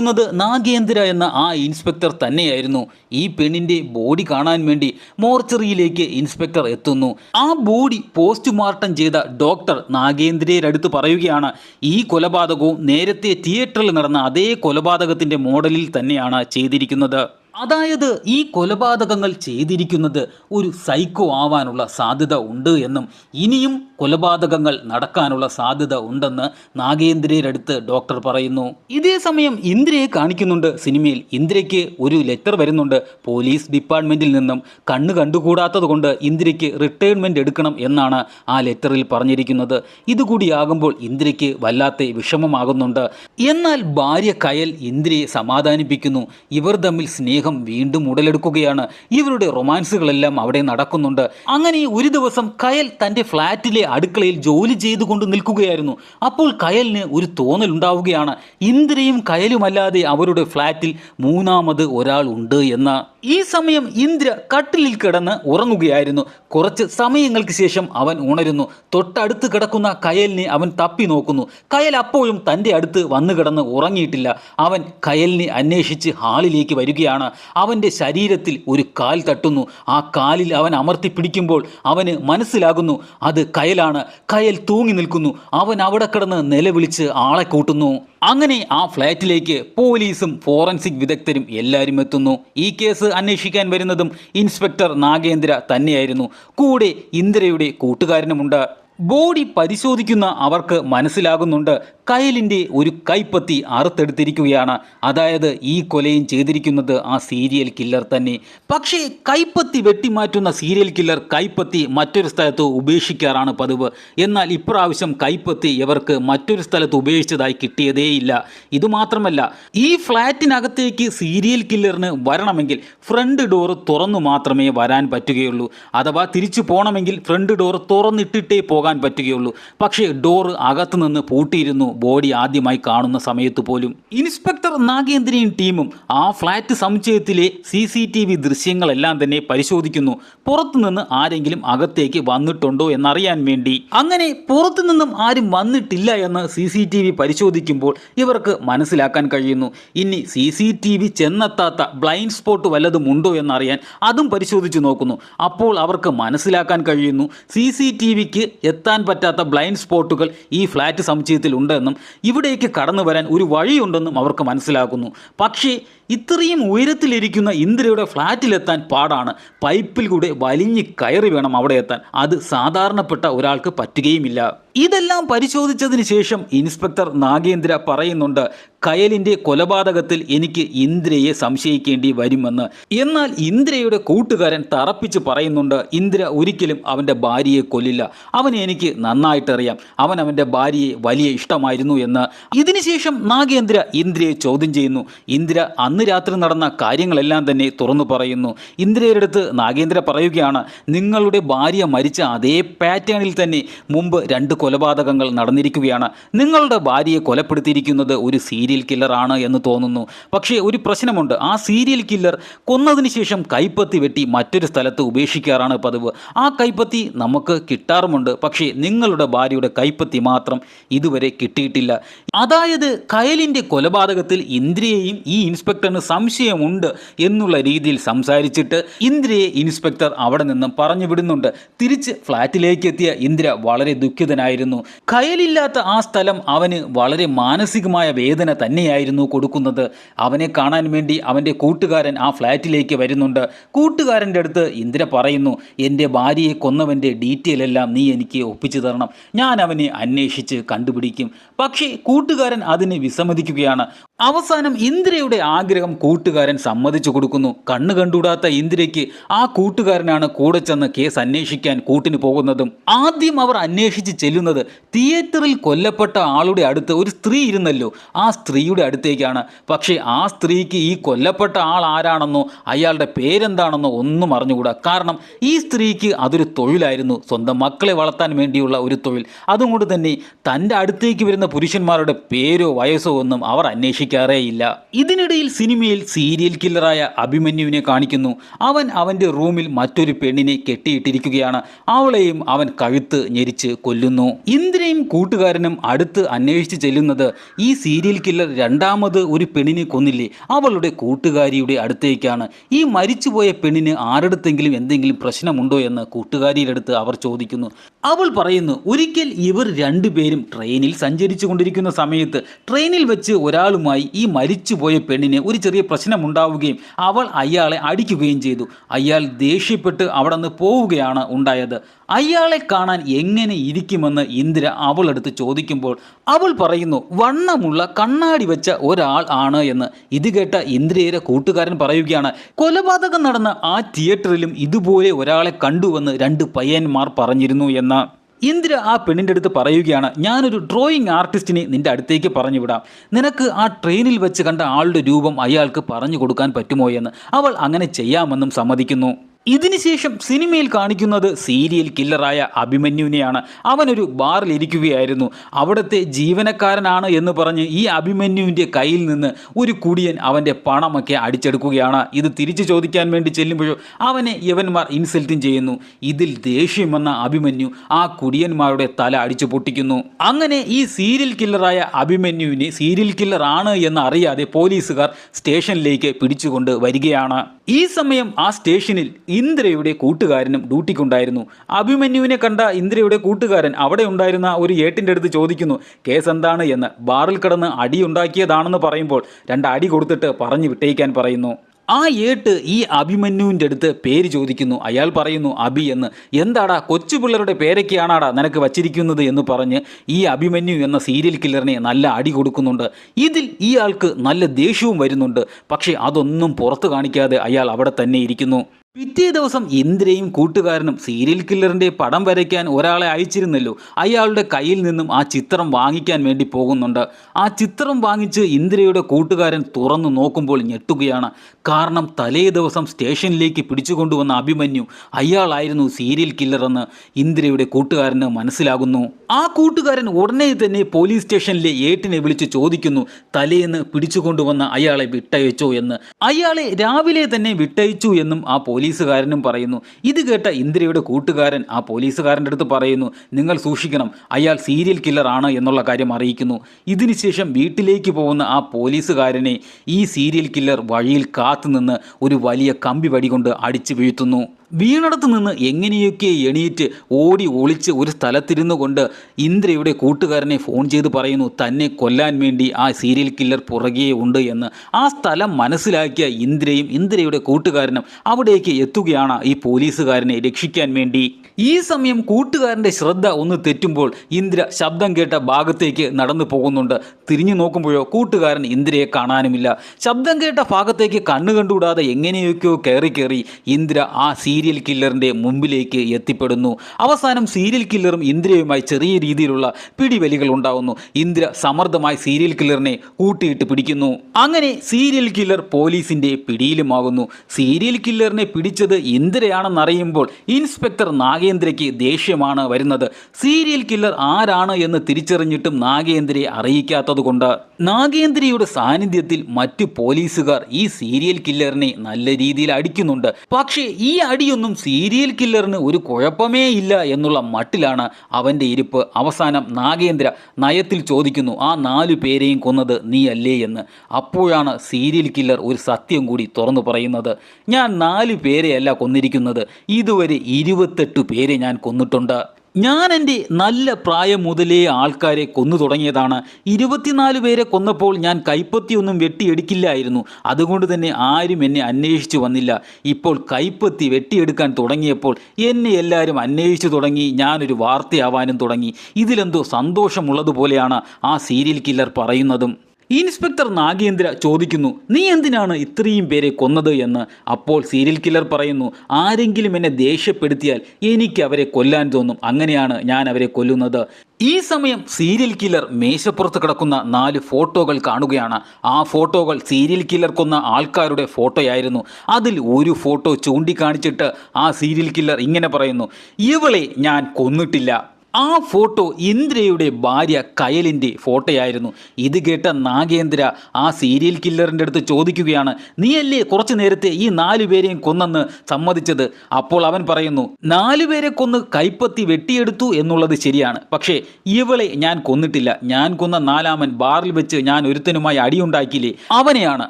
S1: അന്വേഷിക്കുന്നത് നാഗേന്ദ്ര എന്ന ആ ഇൻസ്പെക്ടർ തന്നെയായിരുന്നു. ഈ പെണ്ണിന്റെ ബോഡി കാണാൻ വേണ്ടി മോർച്ചറിയിലേക്ക് ഇൻസ്പെക്ടർ എത്തുന്നു. ആ ബോഡി പോസ്റ്റ്മോർട്ടം ചെയ്ത ഡോക്ടർ നാഗേന്ദ്രയുടെ അടുത്ത് പറയുകയാണ് ഈ കൊലപാതകവും നേരത്തെ തിയേറ്ററിൽ നടന്ന അതേ കൊലപാതകത്തിന്റെ മോഡലിൽ തന്നെയാണ് ചെയ്തിരിക്കുന്നത്. അതായത് ഈ കൊലപാതകങ്ങൾ ചെയ്തിരിക്കുന്നത് ഒരു സൈക്കോ ആവാനുള്ള സാധ്യത ഉണ്ട് എന്നും ഇനിയും കൊലപാതകങ്ങൾ നടക്കാനുള്ള സാധ്യത ഉണ്ടെന്ന് നാഗേന്ദ്രയുടെ അടുത്ത് ഡോക്ടർ പറയുന്നു. ഇതേ സമയം ഇന്ദ്രയെ കാണിക്കുന്നുണ്ട്. സിനിമയിൽ ഇന്ദ്രയ്ക്ക് ഒരു ലെറ്റർ വരുന്നുണ്ട്. പോലീസ് ഡിപ്പാർട്ട്മെന്റിൽ നിന്നും കണ്ണ് കണ്ടുകൂടാത്തത് കൊണ്ട് ഇന്ദ്രയ്ക്ക് റിട്ടയർമെന്റ് എടുക്കണം എന്നാണ് ആ ലെറ്ററിൽ പറഞ്ഞിരിക്കുന്നത്. ഇതുകൂടിയാകുമ്പോൾ ഇന്ദ്രയ്ക്ക് വല്ലാത്ത വിഷമമാകുന്നുണ്ട്. എന്നാൽ ഭാര്യ കയൽ ഇന്ദ്രയെ സമാധാനിപ്പിക്കുന്നു. ഇവർ തമ്മിൽ സ്നേഹം വീണ്ടും ഉടലെടുക്കുകയാണ്. ഇവരുടെ റൊമാൻസുകളെല്ലാം അവിടെ നടക്കുന്നുണ്ട്. അങ്ങനെ ഒരു ദിവസം കയൽ തന്റെ ഫ്ലാറ്റിലെ അടുക്കളയിൽ ജോലി ചെയ്തുകൊണ്ട് നിൽക്കുകയായിരുന്നു. അപ്പോൾ കയലിന് ഒരു തോന്നൽ ഉണ്ടാവുകയാണ് ഇന്ദ്രയും കയലുമല്ലാതെ അവരുടെ ഫ്ലാറ്റിൽ മൂന്നാമത് ഒരാൾ ഉണ്ട് എന്ന്. ഈ സമയം ഇന്ദ്ര കട്ടിലിൽ കിടന്ന് ഉറങ്ങുകയായിരുന്നു. കുറച്ച് സമയങ്ങൾക്ക് ശേഷം അവൻ ഉണരുന്നു. തൊട്ടടുത്ത് കിടക്കുന്ന കയലിനെ അവൻ തപ്പി നോക്കുന്നു. കയൽ അപ്പോഴും തന്റെ അടുത്ത് വന്നു കിടന്ന് ഉറങ്ങിയിട്ടില്ല. അവൻ കയലിനെ അന്വേഷിച്ച് ഹാളിലേക്ക് വരികയാണ്. അവന്റെ ശരീരത്തിൽ ഒരു കാൽ തട്ടുന്നു. ആ കാലിൽ അവൻ അമർത്തി പിടിക്കുമ്പോൾ അവന് മനസ്സിലാകുന്നു അത് കയലാണ്. കയൽ തൂങ്ങി നിൽക്കുന്നു. അവൻ അവിടെ കിടന്ന് നിലവിളിച്ച് ആളെ കൂട്ടുന്നു. അങ്ങനെ ആ ഫ്ലാറ്റിലേക്ക് പോലീസും ഫോറൻസിക് വിദഗ്ധരും എല്ലാവരും എത്തുന്നു. ഈ കേസ് അന്വേഷിക്കാൻ വരുന്നതും ഇൻസ്പെക്ടർ നാഗേന്ദ്ര തന്നെയായിരുന്നു. കൂടെ ഇന്ദിരയുടെ കൂട്ടുകാരനുമുണ്ട്. ബോഡി പരിശോധിക്കുന്ന അവർക്ക് മനസ്സിലാകുന്നുണ്ട്. കയലിന്റെ ഒരു കൈപ്പത്തി അറുത്തെടുത്തിരിക്കുകയാണ്. അതായത് ഈ കൊലയും ചെയ്തിരിക്കുന്നത് ആ സീരിയൽ കില്ലർ തന്നെ. പക്ഷേ കൈപ്പത്തി വെട്ടിമാറ്റുന്ന സീരിയൽ കില്ലർ കൈപ്പത്തി മറ്റൊരു സ്ഥലത്ത് ഉപേക്ഷിക്കാറാണ് പതിവ്. എന്നാൽ ഇപ്രാവശ്യം കൈപ്പത്തി ഇവർക്ക് മറ്റൊരു സ്ഥലത്ത് ഉപേക്ഷിച്ചതായി കിട്ടിയതേയില്ല. ഇതുമാത്രമല്ല ഈ ഫ്ലാറ്റിനകത്തേക്ക് സീരിയൽ കില്ലറിന് വരണമെങ്കിൽ ഫ്രണ്ട് ഡോർ തുറന്നു മാത്രമേ വരാൻ പറ്റുകയുള്ളൂ. അഥവാ തിരിച്ചു പോകണമെങ്കിൽ ഫ്രണ്ട് ഡോർ തുറന്നിട്ടിട്ടേ പോകാൻ പറ്റുകയുള്ളൂ. പക്ഷേ ഡോർ അകത്തു നിന്ന് പൂട്ടിയിരുന്നു. ബോഡി ആദ്യമായി കാണുന്ന സമയത്ത് പോലും. ഇൻസ്പെക്ടർ നാഗേന്ദ്രയും ടീമും ആ ഫ്ലാറ്റ് സമുച്ചയത്തിലെ സി സി ടി വി ദൃശ്യങ്ങളെല്ലാം തന്നെ പരിശോധിക്കുന്നു. പുറത്തുനിന്ന് ആരെങ്കിലും അകത്തേക്ക് വന്നിട്ടുണ്ടോ എന്നറിയാൻ വേണ്ടി. അങ്ങനെ പുറത്തു നിന്നും ആരും വന്നിട്ടില്ല എന്ന് സി സി ടി വി പരിശോധിക്കുമ്പോൾ ഇവർക്ക് മനസ്സിലാക്കാൻ കഴിയുന്നു. ഇനി സി സി ടി വി ചെന്നെത്താത്ത ബ്ലൈൻഡ് സ്പോട്ട് വല്ലതും ഉണ്ടോ എന്നറിയാൻ അതും പരിശോധിച്ചു നോക്കുന്നു. അപ്പോൾ അവർക്ക് മനസ്സിലാക്കാൻ കഴിയുന്നു. സി സി ടി വിക്ക് എത്താൻ പറ്റാത്ത ബ്ലൈൻഡ് സ്പോട്ടുകൾ ഈ ഫ്ലാറ്റ് സമുച്ചയത്തിൽ ഉണ്ടെന്നും ഇവിടേക്ക് കടന്നു വരാൻ ഒരു വഴിയുണ്ടെന്നും അവർക്ക് മനസ്സിലാക്കുന്നു. പക്ഷേ ഇത്രയും ഉയരത്തിലിരിക്കുന്ന ഇന്ദ്രയുടെ ഫ്ലാറ്റിലെത്താൻ പാടാണ്. പൈപ്പിൽ കൂടെ വലിഞ്ഞ് കയറി വേണം അവിടെ എത്താൻ. അത് സാധാരണപ്പെട്ട ഒരാൾക്ക് പറ്റുകയുമില്ല. ഇതെല്ലാം പരിശോധിച്ചതിന് ശേഷം ഇൻസ്പെക്ടർ നാഗേന്ദ്ര പറയുന്നുണ്ട് കയലിന്റെ കൊലപാതകത്തിൽ എനിക്ക് ഇന്ദ്രയെ സംശയിക്കേണ്ടി വരുമെന്ന്. എന്നാൽ ഇന്ദ്രയുടെ കൂട്ടുകാരൻ തറപ്പിച്ച് പറയുന്നുണ്ട് ഇന്ദ്ര ഒരിക്കലും അവന്റെ ഭാര്യയെ കൊല്ലില്ല. അവനെ എനിക്ക് നന്നായിട്ടറിയാം. അവൻ അവന്റെ ഭാര്യയെ വലിയ ഇഷ്ടമായിരുന്നു എന്ന്. ഇതിനുശേഷം നാഗേന്ദ്ര ഇന്ദ്രയെ ചോദ്യം ചെയ്യുന്നു ഇന്ദ്ര അന്ന് രാത്രി നടന്ന കാര്യങ്ങളെല്ലാം തന്നെ തുറന്നു പറയുന്നു. ഇന്ദ്രയുടെ നാഗേന്ദ്ര പറയുകയാണ് നിങ്ങളുടെ ഭാര്യ മരിച്ച അതേ പാറ്റേണിൽ തന്നെ മുമ്പ് രണ്ട് കൊലപാതകങ്ങൾ നടന്നിരിക്കുകയാണ്. നിങ്ങളുടെ ഭാര്യയെ കൊലപ്പെടുത്തിയിരിക്കുന്നത് ഒരു സീരിയൽ കില്ലറാണ് എന്ന് തോന്നുന്നു. പക്ഷേ ഒരു പ്രശ്നമുണ്ട്. ആ സീരിയൽ കില്ലർ കൊന്നതിന് ശേഷം കൈപ്പത്തി വെട്ടി മറ്റൊരു സ്ഥലത്ത് ഉപേക്ഷിക്കാറാണ് പതിവ്. ആ കൈപ്പത്തി നമുക്ക് കിട്ടാറുമുണ്ട്. പക്ഷേ നിങ്ങളുടെ ഭാര്യയുടെ കൈപ്പത്തി മാത്രം ഇതുവരെ കിട്ടിയിട്ടില്ല. അതായത് കയലിന്റെ കൊലപാതകത്തിൽ ഇന്ദ്രിയെയും ഈ ഇൻസ്പെക്ടർ ഇൻസ്പെക്ടറിന് സംശയമുണ്ട് എന്നുള്ള രീതിയിൽ സംസാരിച്ചിട്ട് ഇന്ദിരയെ ഇൻസ്പെക്ടർ അവിടെ നിന്നും പറഞ്ഞു വിടുന്നുണ്ട്. തിരിച്ച് ഫ്ലാറ്റിലേക്ക് എത്തിയ ഇന്ദിര വളരെ ദുഃഖിതനായിരുന്നു. കയലില്ലാത്ത ആ സ്ഥലം അവന് വളരെ മാനസികമായ വേദന തന്നെയായിരുന്നു കൊടുക്കുന്നത്. അവനെ കാണാൻ വേണ്ടി അവന്റെ കൂട്ടുകാരൻ ആ ഫ്ലാറ്റിലേക്ക് വരുന്നുണ്ട്. കൂട്ടുകാരന്റെ അടുത്ത് ഇന്ദിര പറയുന്നു എന്റെ ഭാര്യയെ കൊന്നവന്റെ ഡീറ്റെയിൽ എല്ലാം നീ എനിക്ക് ഒപ്പിച്ചു തരണം. ഞാൻ അവനെ അന്വേഷിച്ച് കണ്ടുപിടിക്കും. പക്ഷേ കൂട്ടുകാരൻ അതിന് വിസമ്മതിക്കുകയാണ്. അവസാനം ഇന്ദിരയുടെ ആഗ്രഹം കൂട്ടുകാരൻ സമ്മതിച്ചു കൊടുക്കുന്നു. കണ്ണു കണ്ടുകൂടാത്ത ഇന്ദിരയ്ക്ക് ആ കൂട്ടുകാരനാണ് കൂടെ ചെന്ന് കേസ് അന്വേഷിക്കാൻ കൂട്ടിന് പോകുന്നതും. ആദ്യം അവർ അന്വേഷിച്ച് ചെല്ലുന്നത് തിയേറ്ററിൽ കൊല്ലപ്പെട്ട ആളുടെ അടുത്ത് ഒരു സ്ത്രീ ഇരുന്നല്ലോ. ആ സ്ത്രീയുടെ അടുത്തേക്കാണ്. പക്ഷേ ആ സ്ത്രീക്ക് ഈ കൊല്ലപ്പെട്ട ആൾ ആരാണെന്നോ അയാളുടെ പേരെന്താണെന്നോ ഒന്നും അറിഞ്ഞുകൂടാ. കാരണം ഈ സ്ത്രീക്ക് അതൊരു തൊഴിലായിരുന്നു. സ്വന്തം മക്കളെ വളർത്താൻ വേണ്ടിയുള്ള ഒരു തൊഴിൽ. അതുകൊണ്ട് തന്നെ തന്റെ അടുത്തേക്ക് വരുന്ന പുരുഷന്മാരുടെ പേരോ വയസ്സോ ഒന്നും അവർ അന്വേഷിക്കാറേയില്ല. ഇതിനിടയിൽ സിനിമയിൽ സീരിയൽ കില്ലറായ അഭിമന്യുവിനെ കാണിക്കുന്നു. അവൻ അവന്റെ റൂമിൽ മറ്റൊരു പെണ്ണിനെ കെട്ടിയിട്ടിരിക്കുകയാണ്. അവളെയും അവൻ കഴുത്ത് ഞെരിച്ച് കൊല്ലുന്നു. ഇന്ദ്രയും കൂട്ടുകാരനും അടുത്ത് അന്വേഷിച്ച് ചെല്ലുന്നത് ഈ സീരിയൽ കില്ലർ രണ്ടാമത് ഒരു പെണ്ണിനെ കൊന്നില്ലേ? അവളുടെ കൂട്ടുകാരിയുടെ അടുത്തേക്കാണ്. ഈ മരിച്ചുപോയ പെണ്ണിന് ആരടുത്തെങ്കിലും എന്തെങ്കിലും പ്രശ്നമുണ്ടോ എന്ന് കൂട്ടുകാരിയുടെ അടുത്ത് അവർ ചോദിക്കുന്നു. അവൾ പറയുന്നു ഒരിക്കൽ ഇവർ രണ്ടുപേരും ട്രെയിനിൽ സഞ്ചരിച്ചു കൊണ്ടിരിക്കുന്ന സമയത്ത് ട്രെയിനിൽ വെച്ച് ഒരാളുമായി ഈ മരിച്ചുപോയ പെണ്ണിന് ഒരു ചെറിയ പ്രശ്നമുണ്ടാവുകയും അവൾ അയാളെ അടിക്കുകയും ചെയ്തു. അയാൾ ദേഷ്യപ്പെട്ട് അവിടെ നിന്ന് പോവുകയാണ് ഉണ്ടായത്. അയാളെ കാണാൻ എങ്ങനെ ഇരിക്കുമെന്ന് ഇന്ദിര അവളെടുത്ത് ചോദിക്കുമ്പോൾ അവൾ പറയുന്നു വണ്ണമുള്ള കണ്ണാടി വെച്ച ഒരാൾ ആണ് എന്ന്. ഇത് കേട്ട ഇന്ദ്രയുടെ കൂട്ടുകാരൻ പറയുകയാണ് കൊലപാതകം നടന്ന ആ തിയേറ്ററിലും ഇതുപോലെ ഒരാളെ കണ്ടുവെന്ന് രണ്ട് പയ്യന്മാർ പറഞ്ഞിരുന്നു എന്ന്. ഇന്ദ്ര ആ പെണ്ണിന്റെ അടുത്ത് പറയുകയാണ് ഞാനൊരു ഡ്രോയിങ് ആർട്ടിസ്റ്റിനെ നിന്റെ അടുത്തേക്ക് പറഞ്ഞു വിടാം നിനക്ക് ആ ട്രെയിനിൽ വെച്ച് കണ്ട ആളുടെ രൂപം അയാൾക്ക് പറഞ്ഞു കൊടുക്കാൻ പറ്റുമോ എന്ന്. അവൾ അങ്ങനെ ചെയ്യാമെന്നും സമ്മതിക്കുന്നു. ഇതിനുശേഷം സിനിമയിൽ കാണിക്കുന്നത് സീരിയൽ കില്ലറായ അഭിമന്യുവിനെയാണ്. അവനൊരു ബാറിൽ ഇരിക്കുകയായിരുന്നു. അവിടുത്തെ ജീവനക്കാരനാണ് എന്ന് പറഞ്ഞ് ഈ അഭിമന്യുവിന്റെ കയ്യിൽ നിന്ന് ഒരു കുടിയൻ അവന്റെ പണമൊക്കെ അടിച്ചെടുക്കുകയാണ്. ഇത് തിരിച്ചു ചോദിക്കാൻ വേണ്ടി ചെല്ലുമ്പോഴോ അവനെ യവന്മാർ ഇൻസൾട്ടും ചെയ്യുന്നു. ഇതിൽ ദേഷ്യം വന്ന അഭിമന്യു ആ കുടിയന്മാരുടെ തല അടിച്ചു പൊട്ടിക്കുന്നു. അങ്ങനെ ഈ സീരിയൽ കില്ലറായ അഭിമന്യുവിനെ സീരിയൽ കില്ലർ ആണ് എന്ന് അറിയാതെ പോലീസുകാർ സ്റ്റേഷനിലേക്ക് പിടിച്ചുകൊണ്ട് വരികയാണ്. ഈ സമയം ആ സ്റ്റേഷനിൽ ഇന്ദ്രയുടെ കൂട്ടുകാരനും ഡ്യൂട്ടിക്കുണ്ടായിരുന്നു. അഭിമന്യുവിനെ കണ്ട ഇന്ദ്രയുടെ കൂട്ടുകാരൻ അവിടെ ഉണ്ടായിരുന്ന ഒരു ഏട്ടിന്റെ അടുത്ത് ചോദിക്കുന്നു കേസ് എന്താണ്? എന്ന്. ബാറിൽ കിടന്ന് അടിയുണ്ടാക്കിയതാണെന്ന് പറയുമ്പോൾ രണ്ട് അടി കൊടുത്തിട്ട് പറഞ്ഞു വിട്ടയിക്കാൻ പറയുന്നു. ആ ഏട്ട് ഈ അഭിമന്യുവിന്റെ അടുത്ത് പേര് ചോദിക്കുന്നു. അയാൾ പറയുന്നു അഭി എന്ന്. എന്താടാ കൊച്ചു പിള്ളേരുടെ പേരൊക്കെയാണാടാ നിനക്ക് വച്ചിരിക്കുന്നത്? എന്ന് പറഞ്ഞ് ഈ അഭിമന്യു എന്ന സീരിയൽ കില്ലറിനെ നല്ല അടി കൊടുക്കുന്നുണ്ട്. ഇതിൽ ഇയാൾക്ക് നല്ല ദേഷ്യവും വരുന്നുണ്ട്. പക്ഷേ അതൊന്നും പുറത്തു കാണിക്കാതെ അയാൾ അവിടെ തന്നെ ഇരിക്കുന്നു. പിറ്റേ ദിവസം ഇന്ദ്രയും കൂട്ടുകാരനും സീരിയൽ കില്ലറിന്റെ പടം വരയ്ക്കാൻ ഒരാളെ അയച്ചിരുന്നല്ലോ. അയാളുടെ കയ്യിൽ നിന്നും ആ ചിത്രം വാങ്ങിക്കാൻ വേണ്ടി പോകുന്നുണ്ട്. ആ ചിത്രം വാങ്ങിച്ച് ഇന്ദ്രയുടെ കൂട്ടുകാരൻ തുറന്നു നോക്കുമ്പോൾ ഞെട്ടുകയാണ്. കാരണം തലേ ദിവസം സ്റ്റേഷനിലേക്ക് പിടിച്ചുകൊണ്ടുവന്ന അഭിമന്യു അയാളായിരുന്നു സീരിയൽ കില്ലറെന്ന് ഇന്ദ്രയുടെ കൂട്ടുകാരന് മനസ്സിലാകുന്നു. ആ കൂട്ടുകാരൻ ഉടനെ തന്നെ പോലീസ് സ്റ്റേഷനിലെ ഏട്ടിനെ വിളിച്ച് ചോദിക്കുന്നു തലേന്ന് പിടിച്ചുകൊണ്ടുവന്ന അയാളെ വിട്ടയച്ചോ? എന്ന്. അയാളെ രാവിലെ തന്നെ വിട്ടയച്ചു എന്നും ആ പോലീസുകാരനും പറയുന്നു. ഇത് കേട്ട ഇന്ദ്രയുടെ കൂട്ടുകാരൻ ആ പോലീസുകാരന്റെ അടുത്ത് പറയുന്നു നിങ്ങൾ സൂക്ഷിക്കണം അയാൾ സീരിയൽ കില്ലറാണ് എന്നുള്ള കാര്യം അറിയിക്കുന്നു. ഇതിനുശേഷം വീട്ടിലേക്ക് പോകുന്ന ആ പോലീസുകാരനെ ഈ സീരിയൽ കില്ലർ വഴിയിൽ കാത്തുനിന്ന് ഒരു വലിയ കമ്പി വടികൊണ്ട് അടിച്ചു വീഴ്ത്തുന്നു. വീണടത്ത് നിന്ന് എങ്ങനെയൊക്കെ എണീറ്റ് ഓടി ഒളിച്ച് ഒരു സ്ഥലത്തിരുന്നു കൊണ്ട് ഇന്ദ്രയുടെ കൂട്ടുകാരനെ ഫോൺ ചെയ്ത് പറയുന്നു തന്നെ കൊല്ലാൻ വേണ്ടി ആ സീരിയൽ കില്ലർ പുറകെ ഉണ്ട് എന്ന്. ആ സ്ഥലം മനസ്സിലാക്കിയ ഇന്ദ്രയും ഇന്ദ്രയുടെ കൂട്ടുകാരനും അവിടേക്ക് എത്തുകയാണ് ഈ പോലീസുകാരനെ രക്ഷിക്കാൻ വേണ്ടി. ഈ സമയം കൂട്ടുകാരന്റെ ശ്രദ്ധ ഒന്ന് തെറ്റുമ്പോൾ ഇന്ദ്ര ശബ്ദം കേട്ട ഭാഗത്തേക്ക് നടന്നു പോകുന്നുണ്ട്. തിരിഞ്ഞു നോക്കുമ്പോഴോ കൂട്ടുകാരൻ ഇന്ദ്രയെ കാണാനുമില്ല. ശബ്ദം കേട്ട ഭാഗത്തേക്ക് കണ്ണു കണ്ടുകൂടാതെ എങ്ങനെയൊക്കെയോ കയറി കയറി ഇന്ദ്ര ആ സീരിയൽ കില്ലറിന്റെ മുമ്പിലേക്ക് എത്തിപ്പെടുന്നു. അവസാനം സീരിയൽ കില്ലറും ഇന്ദ്രയുമായി ചെറിയ രീതിയിലുള്ള പിടിവലികൾ ഉണ്ടാവുന്നു. ഇന്ദ്ര സമർദ്ദമായി സീരിയൽ കില്ലറിനെ കൂട്ടിയിട്ട് പിടിക്കുന്നു. അങ്ങനെ സീരിയൽ കില്ലർ പോലീസിന്റെ പിടിയിലുമാകുന്നു. സീരിയൽ കില്ലറിനെ പിടിച്ചത് ഇന്ദ്രയാണെന്നറിയുമ്പോൾ ഇൻസ്പെക്ടർ നാഗേന്ദ്രയ്ക്ക് ദേഷ്യമാണ് വരുന്നത്. സീരിയൽ കില്ലർ ആരാണ് എന്ന് തിരിച്ചറിഞ്ഞിട്ടും നാഗേന്ദ്രയെ അറിയിക്കാത്തതുകൊണ്ട്. നാഗേന്ദ്രയുടെ സാന്നിധ്യത്തിൽ മറ്റു പോലീസുകാർ ഈ സീരിയൽ കില്ലറിനെ നല്ല രീതിയിൽ അടിക്കുന്നുണ്ട്. പക്ഷേ ഈ അടി താടിയൊന്നും സീരിയൽ കില്ലറിന് ഒരു കുഴപ്പമേ ഇല്ല എന്നുള്ള മട്ടിലാണ് അവന്റെ ഇരിപ്പ്. അവസാനം നാഗേന്ദ്ര നയത്തിൽ ചോദിക്കുന്നു ആ നാലു പേരെയും കൊന്നത് നീയല്ലേ എന്ന്. അപ്പോഴാണ് സീരിയൽ കില്ലർ ഒരു സത്യം കൂടി തുറന്നു പറയുന്നത്. ഞാൻ നാല് പേരെയല്ല കൊന്നിരിക്കുന്നത് ഇതുവരെ ഇരുപത്തെട്ട് പേരെ ഞാൻ കൊന്നിട്ടുണ്ട്. ഞാൻ എന്റെ നല്ല പ്രായം മുതലേ ആൾക്കാരെ കൊന്നു തുടങ്ങിയതാണ്. ഇരുപത്തിനാല് പേരെ കൊന്നപ്പോൾ ഞാൻ കൈപ്പത്തിയൊന്നും വെട്ടിയെടുക്കില്ലായിരുന്നു. അതുകൊണ്ട് തന്നെ ആരും എന്നെ അന്വേഷിച്ചു വന്നില്ല. ഇപ്പോൾ കൈപ്പത്തി വെട്ടിയെടുക്കാൻ തുടങ്ങിയപ്പോൾ എന്നെ എല്ലാവരും അന്വേഷിച്ചു തുടങ്ങി. ഞാനൊരു വാർത്തയാവാനും തുടങ്ങി. ഇതിലെന്തോ സന്തോഷമുള്ളതുപോലെയാണ് ആ സീരിയൽ കില്ലർ പറയുന്നതും. ഇൻസ്പെക്ടർ നാഗേന്ദ്ര ചോദിക്കുന്നു നീ എന്തിനാണ് ഇത്രയും പേരെ കൊന്നത് എന്ന്? അപ്പോൾ സീരിയൽ കില്ലർ പറയുന്നു ആരെങ്കിലും എന്നെ ദേഷ്യപ്പെടുത്തിയാൽ എനിക്ക് അവരെ കൊല്ലാൻ തോന്നും. അങ്ങനെയാണ് ഞാൻ അവരെ കൊല്ലുന്നത്. ഈ സമയം സീരിയൽ കില്ലർ മേശപ്പുറത്ത് കിടക്കുന്ന നാല് ഫോട്ടോകൾ കാണുകയാണ്. ആ ഫോട്ടോകൾ സീരിയൽ കില്ലർ കൊന്ന ആൾക്കാരുടെ ഫോട്ടോയായിരുന്നു. അതിൽ ഒരു ഫോട്ടോ ചൂണ്ടിക്കാണിച്ചിട്ട് ആ സീരിയൽ കില്ലർ ഇങ്ങനെ പറയുന്നു ഇവളെ ഞാൻ കൊന്നിട്ടില്ല. ആ ഫോട്ടോ ഇന്ദ്രയുടെ ഭാര്യ കയലിന്റെ ഫോട്ടോയായിരുന്നു. ഇത് കേട്ട നാഗേന്ദ്ര ആ സീരിയൽ കില്ലറിന്റെ അടുത്ത് ചോദിക്കുകയാണ് നീയല്ലേ കുറച്ചു നേരത്തെ ഈ നാലു പേരെയും കൊന്നെന്ന് സമ്മതിച്ചത്? അപ്പോൾ അവൻ പറയുന്നു നാലു പേരെ കൊന്ന് കൈപ്പത്തി വെട്ടിയെടുത്തു എന്നുള്ളത് ശരിയാണ്. പക്ഷേ ഇവളെ ഞാൻ കൊന്നിട്ടില്ല. ഞാൻ കൊന്ന നാലാമൻ ബാറിൽ വെച്ച് ഞാൻ ഒരുത്തനുമായി അടിയുണ്ടാക്കിയില്ലേ? അവനെയാണ്.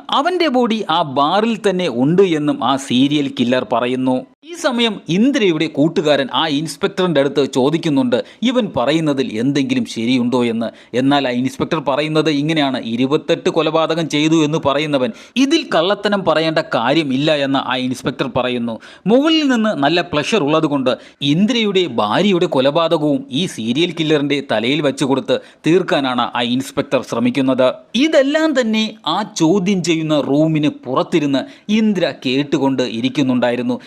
S1: അവന്റെ ബോഡി ആ ബാറിൽ തന്നെ ഉണ്ട് എന്നും ആ സീരിയൽ കില്ലർ പറയുന്നു. ഈ സമയം ഇന്ദ്രയുടെ കൂട്ടുകാരൻ ആ ഇൻസ്പെക്ടറിന്റെ അടുത്ത് ചോദിക്കുന്നുണ്ട് ഇവൻ പറയുന്നതിൽ എന്തെങ്കിലും ശരിയുണ്ടോ എന്ന്? എന്നാൽ ആ ഇൻസ്പെക്ടർ പറയുന്നത് ഇങ്ങനെയാണ് ഇരുപത്തെട്ട് കൊലപാതകം ചെയ്തു എന്ന് പറയുന്നവൻ ഇതിൽ കള്ളത്തനം പറയേണ്ട കാര്യമില്ല എന്ന് ആ ഇൻസ്പെക്ടർ പറയുന്നു. മുകളിൽ നിന്ന് നല്ല പ്ലഷർ ഉള്ളതുകൊണ്ട് ഇന്ദ്രയുടെ ഭാര്യയുടെ കൊലപാതകവും ഈ സീരിയൽ കില്ലറിന്റെ തലയിൽ വെച്ചു കൊടുത്ത് തീർക്കാനാണ് ആ ഇൻസ്പെക്ടർ ശ്രമിക്കുന്നത്. ഇതെല്ലാം തന്നെ ആ ചോദ്യം ചെയ്യുന്ന റൂമിന് പുറത്തിരുന്ന് ഇന്ദ്ര കേട്ടുകൊണ്ട് ഇരിക്കുന്നുണ്ടായിരുന്നു.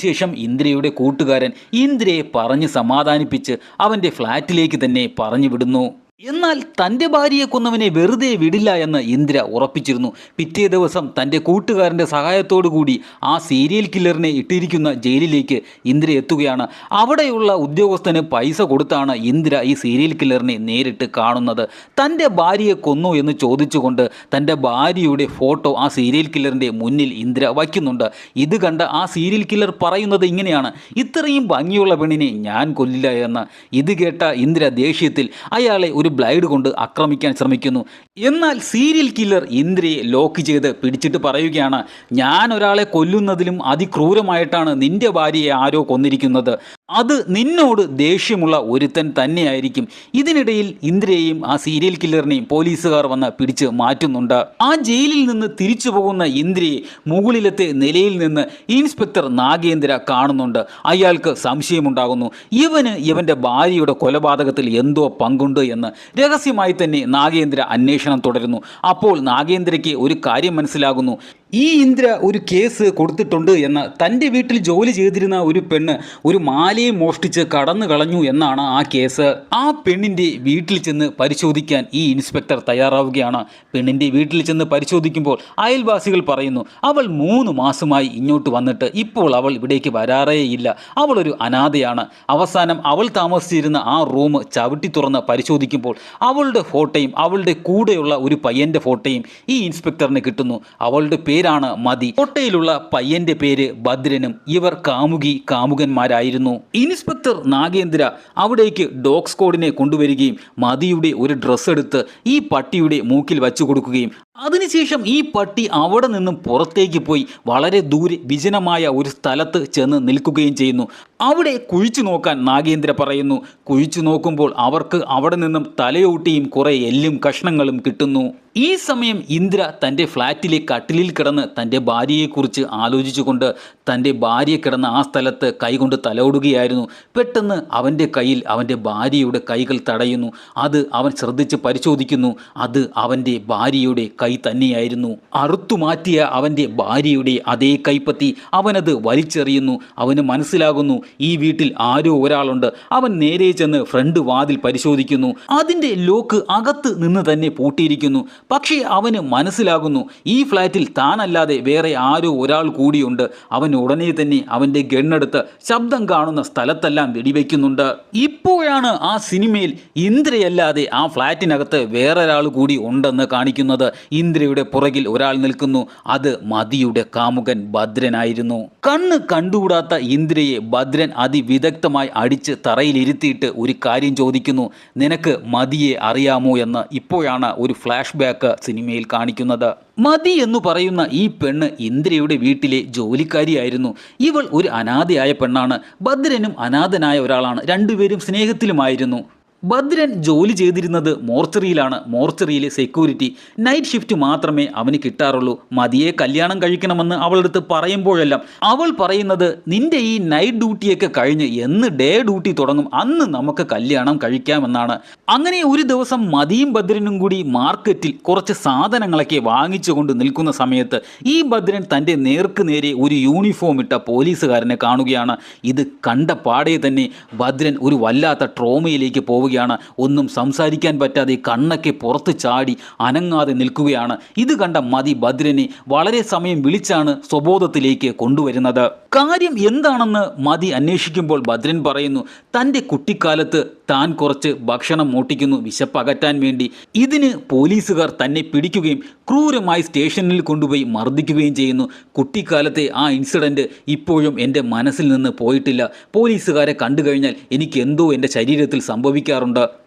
S1: ഇതിനുശേഷം ഇന്ദ്രയുടെ കൂട്ടുകാരൻ ഇന്ദ്രയെ പറഞ്ഞ് സമാധാനിപ്പിച്ച് അവന്റെ ഫ്ലാറ്റിലേക്ക് തന്നെ പറഞ്ഞു വിടുന്നു. എന്നാൽ തന്റെ ഭാര്യയെ കൊന്നവനെ വെറുതെ വിടില്ല എന്ന് ഇന്ദ്ര ഉറപ്പിച്ചിരുന്നു. പിറ്റേ ദിവസം തന്റെ കൂട്ടുകാരന്റെ സഹായത്തോടുകൂടി ആ സീരിയൽ കില്ലറിനെ ഇട്ടിരിക്കുന്ന ജയിലിലേക്ക് ഇന്ദ്ര എത്തുകയാണ്. അവിടെയുള്ള ഉദ്യോഗസ്ഥന് പൈസ കൊടുത്താണ് ഇന്ദ്ര ഈ സീരിയൽ കില്ലറിനെ നേരിട്ട് കാണുന്നത്. തന്റെ ഭാര്യയെ കൊന്നു എന്ന് ചോദിച്ചുകൊണ്ട് തന്റെ ഭാര്യയുടെ ഫോട്ടോ ആ സീരിയൽ കില്ലറിന്റെ മുന്നിൽ ഇന്ദ്ര വയ്ക്കുന്നുണ്ട്. ഇത് കണ്ട ആ സീരിയൽ കില്ലർ പറയുന്നത് ഇങ്ങനെയാണ് ഇത്രയും ഭംഗിയുള്ള പെണ്ണിനെ ഞാൻ കൊല്ലില്ല എന്ന്. ഇത് കേട്ട ഇന്ദ്ര ദേഷ്യത്തിൽ അയാളെ ഒരു ബ്ലൈഡ് കൊണ്ട് ആക്രമിക്കാൻ ശ്രമിക്കുന്നു. എന്നാൽ സീരിയൽ കില്ലർ ഇന്ദ്രിയെ ലോക്ക് ചെയ്ത് പിടിച്ചിട്ട് പറയുകയാണ് ഞാൻ ഒരാളെ കൊല്ലുന്നതിലും അതിക്രൂരമായിട്ടാണ് നിന്റെ ഭാര്യയെ ആരോ കൊന്നിരിക്കുന്നത്. അത് നിന്നോട് ദേഷ്യമുള്ള ഒരുത്തൻ തന്നെയായിരിക്കും. ഇതിനിടയിൽ ഇന്ദ്രയെയും ആ സീരിയൽ കില്ലറിനെയും പോലീസുകാർ വന്ന് പിടിച്ച് മാറ്റുന്നുണ്ട്. ആ ജയിലിൽ നിന്ന് തിരിച്ചു പോകുന്ന ഇന്ദ്രയെ മുകളിലത്തെ നിലയിൽ നിന്ന് ഇൻസ്പെക്ടർ നാഗേന്ദ്ര കാണുന്നുണ്ട്. അയാൾക്ക് സംശയമുണ്ടാകുന്നു. ഇവന് ഇവന്റെ ഭാര്യയുടെ കൊലപാതകത്തിൽ എന്തോ പങ്കുണ്ട് എന്ന് രഹസ്യമായി തന്നെ നാഗേന്ദ്ര അന്വേഷണം തുടരുന്നു. അപ്പോൾ നാഗേന്ദ്രയ്ക്ക് ഒരു കാര്യം മനസ്സിലാകുന്നു. ഈ ഇന്ദ്ര ഒരു കേസ് കൊടുത്തിട്ടുണ്ട് എന്ന് തന്റെ വീട്ടിൽ ജോലി ചെയ്തിരുന്ന ഒരു പെണ്ണ് ഒരു മാലയെ മോഷ്ടിച്ച് കടന്നു കളഞ്ഞു എന്നാണ് ആ കേസ്. ആ പെണ്ണിന്റെ വീട്ടിൽ ചെന്ന് പരിശോധിക്കാൻ ഈ ഇൻസ്പെക്ടർ തയ്യാറാവുകയാണ്. പെണ്ണിന്റെ വീട്ടിൽ ചെന്ന് പരിശോധിക്കുമ്പോൾ അയൽവാസികൾ പറയുന്നു അവൾ മൂന്ന് മാസമായി ഇങ്ങോട്ട് വന്നിട്ട് ഇപ്പോൾ അവൾ ഇവിടേക്ക് വരാറേയില്ല. അവളൊരു അനാഥയാണ്. അവസാനം അവൾ താമസിച്ചിരുന്ന ആ റൂം ചവിട്ടി തുറന്ന് പരിശോധിക്കുമ്പോൾ അവളുടെ ഫോട്ടോയും അവളുടെ കൂടെയുള്ള ഒരു പയ്യന്റെ ഫോട്ടോയും ഈ ഇൻസ്പെക്ടറിന് കിട്ടുന്നു. അവളുടെ പേരാണ് മതി. കോട്ടയിലുള്ള പയ്യന്റെ പേര് ഭദ്രനും ഇവർ കാമുകി കാമുകന്മാരായിരുന്നു. ഇൻസ്പെക്ടർ നാഗേന്ദ്ര അവിടേക്ക് ഡോഗ് സ്ക്വാഡിനെ കൊണ്ടുവരികയും മതിയുടെ ഒരു ഡ്രസ്സ് എടുത്ത് ഈ പട്ടിയുടെ മൂക്കിൽ വച്ചു കൊടുക്കുകയും അതിനുശേഷം ഈ പട്ടി അവിടെ നിന്നും പുറത്തേക്ക് പോയി വളരെ ദൂരെ വിജനമായ ഒരു സ്ഥലത്ത് ചെന്ന് നിൽക്കുകയും ചെയ്യുന്നു. അവിടെ കുഴിച്ചു നോക്കാൻ നാഗേന്ദ്ര പറയുന്നു. കുഴിച്ചു നോക്കുമ്പോൾ അവർക്ക് അവിടെ നിന്നും തലയോട്ടിയും കുറേ എല്ലും കഷ്ണങ്ങളും കിട്ടുന്നു. ഈ സമയം ഇന്ദ്ര തന്റെ ഫ്ലാറ്റിലെ കട്ടിലിൽ കിടന്ന് തന്റെ ഭാര്യയെക്കുറിച്ച് ആലോചിച്ചുകൊണ്ട് തന്റെ ഭാര്യ കിടന്ന ആ സ്ഥലത്ത് കൈകൊണ്ട് തലോടുകയായിരുന്നു. പെട്ടെന്ന് അവന്റെ കയ്യിൽ അവന്റെ ഭാര്യയുടെ കൈകൾ തടയുന്നു. അത് അവൻ ശ്രദ്ധിച്ച് പരിശോധിക്കുന്നു. അത് അവന്റെ ഭാര്യയുടെ കൈ തന്നെയായിരുന്നു. അറുത്തുമാറ്റിയ അവന്റെ ഭാര്യയുടെ അതേ കൈപ്പത്തി അവനത് വലിച്ചെറിയുന്നു. അവന് മനസ്സിലാകുന്നു ഈ വീട്ടിൽ ആരോ ഒരാളുണ്ട്. അവൻ നേരെ ചെന്ന് ഫ്രണ്ട് വാതിൽ പരിശോധിക്കുന്നു. അതിന്റെ ലോക്ക് അകത്ത് നിന്ന് തന്നെ പൂട്ടിയിരിക്കുന്നു. പക്ഷേ അവന് മനസ്സിലാകുന്നു ഈ ഫ്ലാറ്റിൽ താനല്ലാതെ വേറെ ആരോ ഒരാൾ കൂടിയുണ്ട്. അവൻ ഉടനെ തന്നെ അവന്റെ ഗണ്ണെടുത്ത് ശബ്ദം കാണുന്ന സ്ഥലത്തെല്ലാം വെടിവെക്കുന്നുണ്ട്. ഇപ്പോഴാണ് ആ സിനിമയിൽ ഇന്ദ്രയല്ലാതെ ആ ഫ്ലാറ്റിനകത്ത് വേറൊരാൾ കൂടി ഉണ്ടെന്ന് കാണിക്കുന്നത്. ഇന്ദ്രയുടെ പുറകിൽ ഒരാൾ നിൽക്കുന്നു. അത് മതിയുടെ കാമുകൻ ഭദ്രനായിരുന്നു. കണ്ണ് കണ്ടുകൂടാത്ത ഇന്ദ്രയെ ഭദ്രൻ അതിവിദഗ്ധമായി അടിച്ച് തറയിലിരുത്തിയിട്ട് ഒരു കാര്യം ചോദിക്കുന്നു. നിനക്ക് മതിയെ അറിയാമോ എന്ന് ഇപ്പോഴാണ് ഒരു ഫ്ലാഷ് ബാക്ക് സിനിമയിൽ കാണിക്കുന്നത്. മതി എന്ന് പറയുന്ന ഈ പെണ്ണ് ഇന്ദ്രയുടെ വീട്ടിലെ ജോലിക്കാരിയായിരുന്നു. ഇവൾ ഒരു അനാഥയായ പെണ്ണാണ്. ഭദ്രനും അനാഥനായ ഒരാളാണ്. രണ്ടുപേരും സ്നേഹത്തിലുമായിരുന്നു. ഭദ്രൻ ജോലി ചെയ്തിരുന്നത് മോർച്ചറിയിലാണ്. മോർച്ചറിയിലെ സെക്യൂരിറ്റി നൈറ്റ് ഷിഫ്റ്റ് മാത്രമേ അവന് കിട്ടാറുള്ളൂ. മതിയെ കല്യാണം കഴിക്കണമെന്ന് അവളടുത്ത് പറയുമ്പോഴെല്ലാം അവൾ പറയുന്നത് നിന്റെ ഈ നൈറ്റ് ഡ്യൂട്ടിയൊക്കെ കഴിഞ്ഞ് എന്ന് ഡേ ഡ്യൂട്ടി തുടങ്ങും. അന്ന് നമുക്ക് കല്യാണം കഴിക്കാമെന്നാണ്. അങ്ങനെ ഒരു ദിവസം മതിയും ഭദ്രനും കൂടി മാർക്കറ്റിൽ കുറച്ച് സാധനങ്ങളൊക്കെ വാങ്ങിച്ചുകൊണ്ട് നിൽക്കുന്ന സമയത്ത് ഈ ഭദ്രൻ തന്റെ നേർക്ക് നേരെ ഒരു യൂണിഫോം ഇട്ട പോലീസുകാരനെ കാണുകയാണ്. ഇത് കണ്ട പാടെ തന്നെ ഭദ്രൻ ഒരു വല്ലാത്ത ട്രോമയിലേക്ക് പോവുകയാണ്. ഒന്നും സംസാരിക്കാൻ പറ്റാതെ കണ്ണൊക്കെ പുറത്ത് ചാടി അനങ്ങാതെ നിൽക്കുകയാണ്. ഇത് കണ്ട മതി ഭദ്രനെ വളരെ സമയം വിളിച്ചാണ് സ്വബോധത്തിലേക്ക് കൊണ്ടുവരുന്നത്. കാര്യം എന്താണെന്ന് മതി അന്വേഷിക്കുമ്പോൾ ഭദ്രൻ പറയുന്നു തന്റെ കുട്ടിക്കാലത്ത് താൻ കുറച്ച് ഭക്ഷണം മോട്ടിക്കുന്നു വിശപ്പ് അകറ്റാൻ വേണ്ടി. ഇതിന് പോലീസുകാർ തന്നെ പിടിക്കുകയും ക്രൂരമായി സ്റ്റേഷനിൽ കൊണ്ടുപോയി മർദ്ദിക്കുകയും ചെയ്യുന്നു. കുട്ടിക്കാലത്തെ ആ ഇൻസിഡന്റ് ഇപ്പോഴും എന്റെ മനസ്സിൽ നിന്ന് പോയിട്ടില്ല. പോലീസുകാരെ കണ്ടു കഴിഞ്ഞാൽ എനിക്ക് എന്തോ എന്റെ ശരീരത്തിൽ സംഭവിക്കാറുണ്ട്.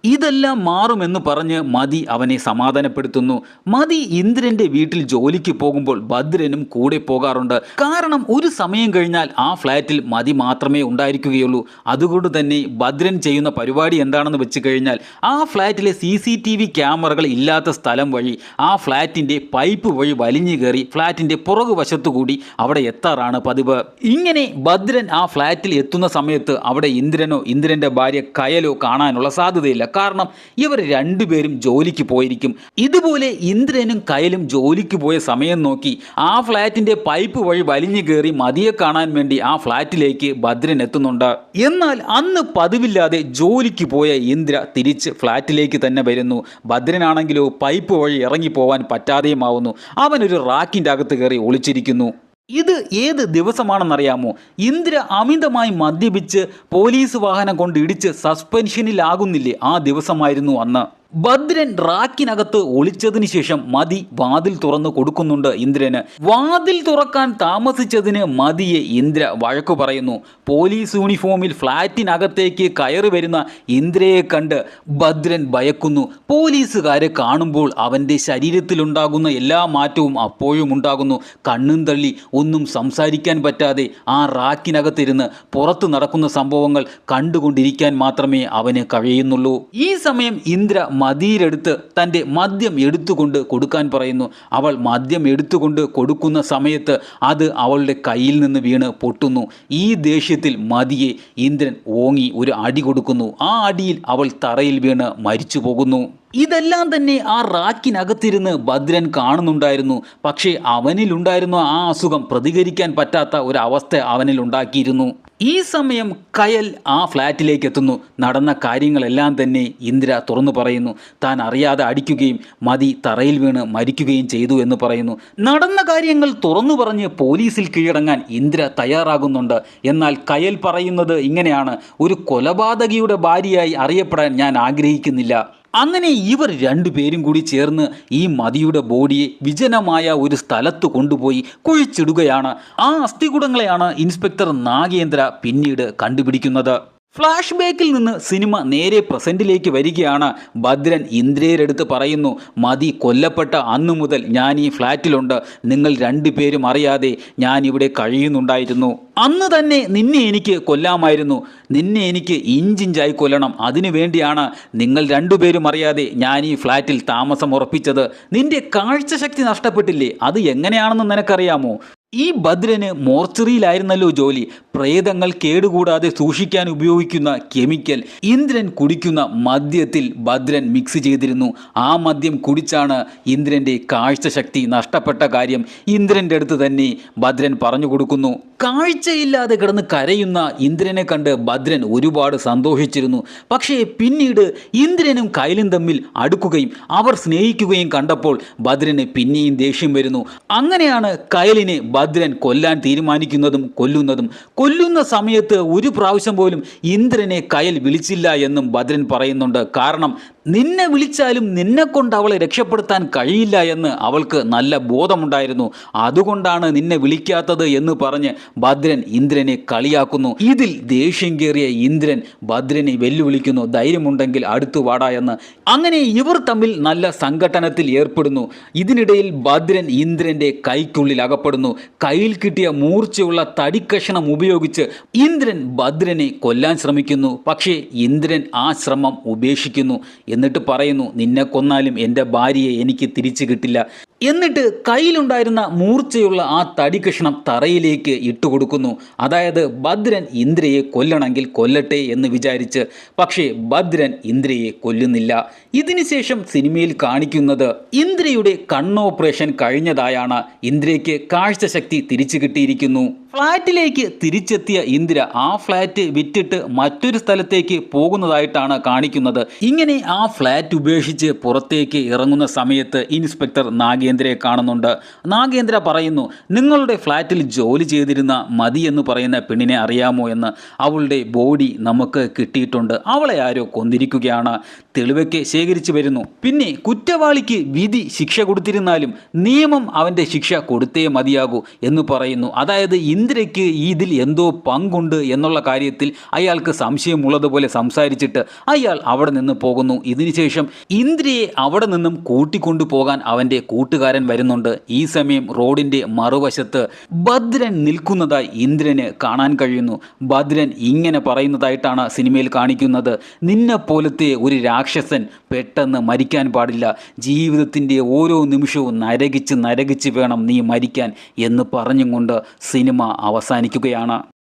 S1: ഇതെല്ലാം മാറുമെന്ന് പറഞ്ഞ് മതി അവനെ സമാധാനപ്പെടുത്തുന്നു. മതി ഇന്ദ്രന്റെ വീട്ടിൽ ജോലിക്ക് പോകുമ്പോൾ ഭദ്രനും കൂടെ പോകാറുണ്ട്. കാരണം ഒരു സമയം കഴിഞ്ഞാൽ ആ ഫ്ലാറ്റിൽ മതി മാത്രമേ ഉണ്ടായിരിക്കുകയുള്ളൂ. അതുകൊണ്ട് തന്നെ ഭദ്രൻ ചെയ്യുന്ന പരിപാടി എന്താണെന്ന് വെച്ച് കഴിഞ്ഞാൽ ആ ഫ്ലാറ്റിലെ സി സി ടി വി ക്യാമറകൾ ഇല്ലാത്ത സ്ഥലം വഴി ആ ഫ്ലാറ്റിന്റെ പൈപ്പ് വഴി വലിഞ്ഞു കയറി ഫ്ലാറ്റിന്റെ പുറകുവശത്തുകൂടി അവിടെ എത്താറാണ് പതിവ്. ഇങ്ങനെ ഭദ്രൻ ആ ഫ്ലാറ്റിൽ എത്തുന്ന സമയത്ത് അവിടെ ഇന്ദ്രനോ ഇന്ദ്രന്റെ ഭാര്യ കയലോ കാണാനുള്ള സാധ്യതയില്ല. കാരണം ഇവർ രണ്ടുപേരും ജോലിക്ക് പോയിരിക്കും. ഇതുപോലെ ഇന്ദ്രനും കയലും ജോലിക്ക് പോയ സമയം നോക്കി ആ ഫ്ലാറ്റിന്റെ പൈപ്പ് വഴി വലിഞ്ഞു കയറി മതിയെ കാണാൻ വേണ്ടി ആ ഫ്ലാറ്റിലേക്ക് ഭദ്രൻ എത്തുന്നുണ്ട്. എന്നാൽ അന്ന് പതിവില്ലാതെ ജോലിക്ക് പോയ ഇന്ദ്ര തിരിച്ച് ഫ്ലാറ്റിലേക്ക് തന്നെ വരുന്നു. ഭദ്രനാണെങ്കിലോ പൈപ്പ് വഴി ഇറങ്ങിപ്പോവാൻ പറ്റാതെയുമാവുന്നു. അവനൊരു റാക്കിന്റെ അകത്ത് കയറി ഒളിച്ചിരിക്കുന്നു. ഇത് ഏത് ദിവസമാണെന്നറിയാമോ? ഇന്ദ്ര അമിതമായി മദ്യപിച്ച് പോലീസ് വാഹനം കൊണ്ട് ഇടിച്ച് സസ്പെൻഷനിലാകുന്നില്ലേ ആ ദിവസമായിരുന്നു അന്ന്. ഭദ്രൻ റാക്കിനകത്ത് ഒളിച്ചതിന് ശേഷം മതി വാതിൽ തുറന്നു കൊടുക്കുന്നുണ്ട് ഇന്ദ്രന്. വാതിൽ തുറക്കാൻ താമസിച്ചതിന് മതിയെ ഇന്ദ്ര വഴക്കു പറയുന്നു. പോലീസ് യൂണിഫോമിൽ ഫ്ളാറ്റിനകത്തേക്ക് കയറി വരുന്ന ഇന്ദ്രയെ കണ്ട് ഭദ്രൻ ഭയക്കുന്നു. പോലീസുകാരെ കാണുമ്പോൾ അവന്റെ ശരീരത്തിലുണ്ടാകുന്ന എല്ലാ മാറ്റവും അപ്പോഴും ഉണ്ടാകുന്നു. കണ്ണും തള്ളി ഒന്നും സംസാരിക്കാൻ പറ്റാതെ ആ റാക്കിനകത്തിരുന്ന് പുറത്തു നടക്കുന്ന സംഭവങ്ങൾ കണ്ടുകൊണ്ടിരിക്കാൻ മാത്രമേ അവന് കഴിയുന്നുള്ളൂ. ഈ സമയം ഇന്ദ്ര മതിയിലെടുത്ത് തന്റെ മദ്യം എടുത്തുകൊണ്ട് കൊടുക്കാൻ പറയുന്നു. അവൾ മദ്യം എടുത്തുകൊണ്ട് കൊടുക്കുന്ന സമയത്ത് അത് അവളുടെ കയ്യിൽ നിന്ന് വീണ് പൊട്ടുന്നു. ഈ ദേഷ്യത്തിൽ മതിയെ ഇന്ദ്രൻ ഓങ്ങി ഒരു അടി കൊടുക്കുന്നു. ആ അടിയിൽ അവൾ തറയിൽ വീണ് മരിച്ചു പോകുന്നു ഇതെല്ലാം തന്നെ ആ റാക്കിനകത്തിരുന്ന് ഭദ്രൻ കാണുന്നുണ്ടായിരുന്നു. പക്ഷേ അവനിലുണ്ടായിരുന്ന ആ അസുഖം പ്രതികരിക്കാൻ പറ്റാത്ത ഒരവസ്ഥ അവനിൽ ഉണ്ടാക്കിയിരുന്നു ഈ സമയം കയൽ ആ ഫ്ലാറ്റിലേക്ക് എത്തുന്നു നടന്ന കാര്യങ്ങളെല്ലാം തന്നെ ഇന്ദിര തുറന്നു പറയുന്നു. താൻ അറിയാതെ അടിക്കുകയും മതി തറയിൽ വീണ് മരിക്കുകയും ചെയ്തു എന്ന് പറയുന്നു. നടന്ന കാര്യങ്ങൾ തുറന്നു പറഞ്ഞ് പോലീസിൽ കീഴടങ്ങാൻ ഇന്ദിര തയ്യാറാകുന്നുണ്ട്. എന്നാൽ കയൽ പറയുന്നത് ഇങ്ങനെയാണ്. ഒരു കൊലപാതകിയുടെ ഭാര്യയായി അറിയപ്പെടാൻ ഞാൻ ആഗ്രഹിക്കുന്നില്ല. അങ്ങനെ ഇവർ രണ്ടുപേരും കൂടി ചേർന്ന് ഈ മതിയുടെ ബോഡിയെ വിജനമായ ഒരു സ്ഥലത്ത് കൊണ്ടുപോയി കുഴിച്ചിടുകയാണ്. ആ അസ്ഥികുടങ്ങളെയാണ് ഇൻസ്പെക്ടർ നാഗേന്ദ്ര പിന്നീട് കണ്ടുപിടിക്കുന്നത്. ഫ്ലാഷ് ബാക്കിൽ നിന്ന് സിനിമ നേരെ പ്രസന്റിലേക്ക് വരികയാണ്. ഭദ്രൻ ഇന്ദ്രിയരെടുത്ത് പറയുന്നു മതി കൊല്ലപ്പെട്ട അന്നു മുതൽ ഞാൻ ഈ ഫ്ലാറ്റിലുണ്ട്. നിങ്ങൾ രണ്ടുപേരും അറിയാതെ ഞാൻ ഇവിടെ കഴിയുന്നുണ്ടായിരുന്നു. അന്ന് തന്നെ നിന്നെ എനിക്ക് കൊല്ലാമായിരുന്നു. നിന്നെ എനിക്ക് ഇഞ്ചിഞ്ചായി കൊല്ലണം. അതിനു വേണ്ടിയാണ് നിങ്ങൾ രണ്ടുപേരും അറിയാതെ ഞാൻ ഈ ഫ്ലാറ്റിൽ താമസം ഉറപ്പിച്ചത്. നിന്റെ കാഴ്ചശക്തി നഷ്ടപ്പെട്ടില്ലേ? അത് എങ്ങനെയാണെന്ന് നിനക്കറിയാമോ? ഈ ഭദ്രന് മോർച്ചറിയിലായിരുന്നല്ലോ ജോലി. പ്രേതങ്ങൾ കേടുകൂടാതെ സൂക്ഷിക്കാൻ ഉപയോഗിക്കുന്ന കെമിക്കൽ. ഇന്ദ്രൻ കുടിക്കുന്ന മദ്യത്തിൽ ഭദ്രൻ മിക്സ് ചെയ്തിരുന്നു. ആ മദ്യം കുടിച്ചാണ് ഇന്ദ്രന്റെ കാഴ്ചശക്തി നഷ്ടപ്പെട്ട കാര്യം ഇന്ദ്രന്റെ അടുത്ത് തന്നെ ഭദ്രൻ പറഞ്ഞു കൊടുക്കുന്നു. കാഴ്ചയില്ലാതെ കിടന്ന് കരയുന്ന ഇന്ദ്രനെ കണ്ട് ഭദ്രൻ ഒരുപാട് സന്തോഷിച്ചിരുന്നു. പക്ഷേ പിന്നീട് ഇന്ദ്രനും കൈലും തമ്മിൽ അടുക്കുകയും അവർ സ്നേഹിക്കുകയും കണ്ടപ്പോൾ ഭദ്രന് പിന്നെയും ദേഷ്യം വരുന്നു. അങ്ങനെയാണ് കയലിനെ ഭദ്രൻ കൊല്ലാൻ തീരുമാനിക്കുന്നതും കൊല്ലുന്നതും കൊല്ലുന്ന സമയത്ത് ഒരു പ്രാവശ്യം പോലും ഇന്ദ്രനെ കയൽ വിളിച്ചില്ല എന്നും ഭദ്രൻ പറയുന്നുണ്ട്. കാരണം നിന്നെ വിളിച്ചാലും നിന്നെ കൊണ്ട് അവളെ രക്ഷപ്പെടുത്താൻ കഴിയില്ല എന്ന് അവൾക്ക് നല്ല ബോധമുണ്ടായിരുന്നു. അതുകൊണ്ടാണ് നിന്നെ വിളിക്കാത്തത് എന്ന് പറഞ്ഞ് ഭദ്രൻ ഇന്ദ്രനെ കളിയാക്കുന്നു. ഇതിൽ ദേഷ്യം കയറിയ ഇന്ദ്രൻ ഭദ്രനെ വെല്ലുവിളിക്കുന്നു. ധൈര്യമുണ്ടെങ്കിൽ അടുത്തു വാടാ എന്ന്. അങ്ങനെ ഇവർ തമ്മിൽ നല്ല സംഘട്ടനത്തിൽ ഏർപ്പെടുന്നു. ഇതിനിടയിൽ ഭദ്രൻ ഇന്ദ്രന്റെ കൈക്കുള്ളിൽ അകപ്പെടുന്നു. കയ്യിൽ കിട്ടിയ മൂർച്ചയുള്ള തടിക്കഷണം ഉപയോഗിച്ച് ഇന്ദ്രൻ ഭദ്രനെ കൊല്ലാൻ ശ്രമിക്കുന്നു. പക്ഷേ ഇന്ദ്രൻ ആ ശ്രമം ഉപേക്ഷിക്കുന്നു. എന്നിട്ട് പറയുന്നു നിന്നെ കൊന്നാലും എന്റെ ഭാര്യയെ എനിക്ക് തിരിച്ചു കിട്ടില്ല. എന്നിട്ട് കയ്യിലുണ്ടായിരുന്ന മൂർച്ചയുള്ള ആ തടി കഷ്ണം തറയിലേക്ക് ഇട്ടുകൊടുക്കുന്നു. അതായത് ഭദ്രൻ ഇന്ദ്രയെ കൊല്ലണമെങ്കിൽ കൊല്ലട്ടെ എന്ന് വിചാരിച്ച് പക്ഷേ ഭദ്രൻ ഇന്ദ്രയെ കൊല്ലുന്നില്ല. ഇതിനുശേഷം സിനിമയിൽ കാണിക്കുന്നത് ഇന്ദ്രയുടെ കണ്ണോപ്പറേഷൻ കഴിഞ്ഞതായാണ്. ഇന്ദ്രയ്ക്ക് കാഴ്ചശക്തി തിരിച്ചു കിട്ടിയിരിക്കുന്നു. ഫ്ലാറ്റിലേക്ക് തിരിച്ചെത്തിയ ഇന്ദ്ര ആ ഫ്ലാറ്റ് വിറ്റിട്ട് മറ്റൊരു സ്ഥലത്തേക്ക് പോകുന്നതായിട്ടാണ് കാണിക്കുന്നത്. ഇങ്ങനെ ആ ഫ്ലാറ്റ് ഉപേക്ഷിച്ച് പുറത്തേക്ക് ഇറങ്ങുന്ന സമയത്ത് ഇൻസ്പെക്ടർ നാഗേന്ദ്രയെ കാണുന്നുണ്ട്. നാഗേന്ദ്ര പറയുന്നു നിങ്ങളുടെ ഫ്ലാറ്റിൽ ജോലി ചെയ്തിരുന്ന മതി എന്ന് പറയുന്ന പെണ്ണിനെ അറിയാമോ എന്ന്? അവളുടെ ബോഡി നമുക്ക് കിട്ടിയിട്ടുണ്ട്. അവളെ ആരോ കൊന്നിരിക്കുകയാണ്. തെളിവൊക്കെ ശേഖരിച്ചു വരുന്നു. പിന്നെ കുറ്റവാളിക്ക് വിധി ശിക്ഷ കൊടുത്തിരുന്നാലും നിയമം അവന്റെ ശിക്ഷ കൊടുത്തേ മതിയാകൂ എന്ന് പറയുന്നു. അതായത് ഇന്ദ്രയ്ക്ക് ഇതിൽ എന്തോ പങ്കുണ്ട് എന്നുള്ള കാര്യത്തിൽ അയാൾക്ക് സംശയമുള്ളതുപോലെ സംസാരിച്ചിട്ട് അയാൾ അവിടെ നിന്ന് പോകുന്നു. ഇതിനുശേഷം ഇന്ദ്രയെ അവിടെ നിന്നും കൂട്ടിക്കൊണ്ടു പോകാൻ അവന്റെ കൂട്ടുകാരൻ വരുന്നുണ്ട്. ഈ സമയം റോഡിന്റെ മറുവശത്ത് ഭദ്രൻ നിൽക്കുന്നതായി ഇന്ദ്രന് കാണാൻ കഴിയുന്നു. ഭദ്രൻ ഇങ്ങനെ പറയുന്നതായിട്ടാണ് സിനിമയിൽ കാണിക്കുന്നത്. നിന്നെ പോലത്തെ ഒരു രാക്ഷസൻ പെട്ടെന്ന് മരിക്കാൻ പാടില്ല. ജീവിതത്തിന്റെ ഓരോ നിമിഷവും നരകിച്ച് നരകിച്ച് വേണം നീ മരിക്കാൻ എന്ന് പറഞ്ഞും കൊണ്ട് സിനിമ അവസാനിക്കുകയാണ്.